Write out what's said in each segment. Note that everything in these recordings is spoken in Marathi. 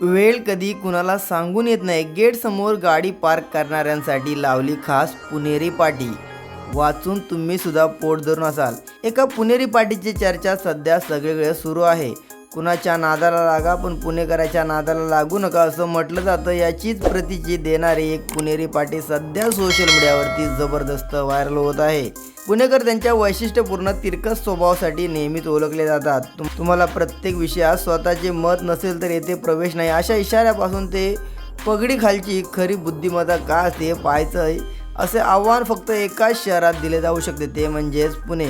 वेळ कधी कुणाला सांगून येत नाही. गेटसमोर गाडी पार्क करणाऱ्यांसाठी लावली खास पुणेरी पाटी. वाचून तुम्ही सुद्धा पोट धरून असाल. एका पुणेरी पाटीची चर्चा सध्या सगळीकडे सुरू आहे. कुणाच्या नादाला लागा पण पुणेकराच्या नादाला लागू नका असं म्हटलं जातं. याचीच प्रतीची देणारी एक पुणेरी पाटी सध्या सोशल मीडियावरती जबरदस्त व्हायरल होत आहे. पुणेकर त्यांच्या वैशिष्ट्यपूर्ण तिरकस स्वभावासाठी नेहमीच ओळखले जातात. तुम तुम्हाला प्रत्येक विषयात स्वतःचे मत नसेल तर येथे प्रवेश नाही. अशा इशाऱ्यापासून ते पगडी खालची खरी बुद्धिमत्ता का असते पाहायचं आहे. असे आव्हान फक्त एकाच शहरात दिले जाऊ शकते. ते म्हणजेच पुणे.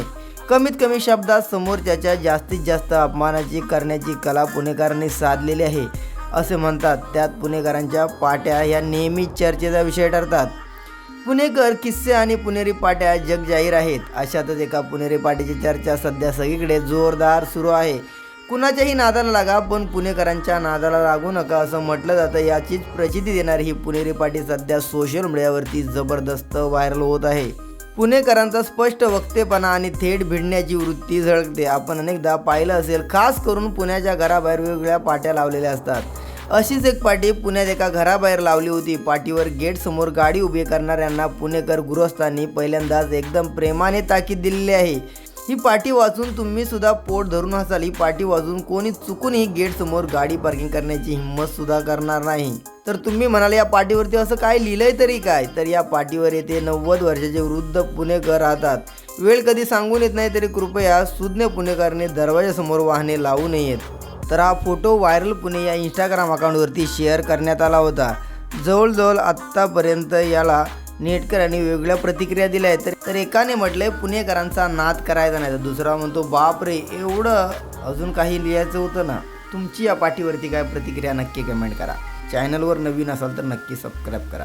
कमीत कमी शब्दात समोरच्याच्या जास्तीत जास्त अपमानाची करण्याची कला पुणेकरांनी साधलेली आहे असे म्हणतात. त्यात पुणेकरांच्या पाट्या ह्या नेहमी चर्चेचा विषय ठरतात. पुणेकर किस्से आणि पुणेरी पाट्या जगजाहीर आहेत. अशातच एका पुणेरी पाट्याची चर्चा सध्या सगळीकडे जोरदार सुरू आहे. कुणाच्याही नादाला लागा पण पुणेकरांच्या नादाला लागू नका असं म्हटलं जातं. याचीच प्रचिती देणारी ही पुणेरी पाटी सध्या सोशल मीडियावरती जबरदस्त व्हायरल होत आहे. पुणेकरांचा स्पष्ट वक्तेपणा आणि थेट भिडण्याची वृत्ती झळकते. आपण अनेकदा पाहिलं असेल खास करून पुण्याच्या घराबाहेर वेगवेगळ्या पाट्या लावलेल्या असतात. अशीच एक पाटी पुण्यात एका घराबाहेर लावली होती. पाटीवर गेट समोर गाडी उभी करणाऱ्यांना पुणेकर गृहस्थांनी पहिल्यांदाच एकदम प्रेमाने ताकीद दिलेली आहे. ही पाटी वाचून तुम्ही सुद्धा पोट धरून असाल. ही पाटी वाचून कोणी चुकूनही गेट समोर गाडी पार्किंग करण्याची हिंमत सुद्धा करणार नाही. तर तुम्ही म्हणाल या पाटीवरती असं काय लिहिलंय तरी काय? तर या पाटीवर येथे नव्वद वर्षाचे वृद्ध पुणेकर राहतात. वेळ कधी सांगून येत नाही तरी कृपया सुज्ञ पुणेकरने दरवाजासमोर वाहने लावू नयेत. तर हा फोटो व्हायरल पुणे या इंस्टाग्राम अकाउंटवरती शेअर करण्यात आला होता. जवळजवळ आत्तापर्यंत याला नेटकरांनी वेगवेगळ्या प्रतिक्रिया दिल्या आहेत. तर तर एकाने म्हटलंय पुणेकरांचा नाद करायचा नाही. तर दुसरा म्हणतो बाप रे एवढं अजून काही लिहायचं होतं ना? तुमची या पाठीवरती काय प्रतिक्रिया नक्की कमेंट करा. चॅनलवर नवीन असाल तर नक्की सबस्क्राईब करा.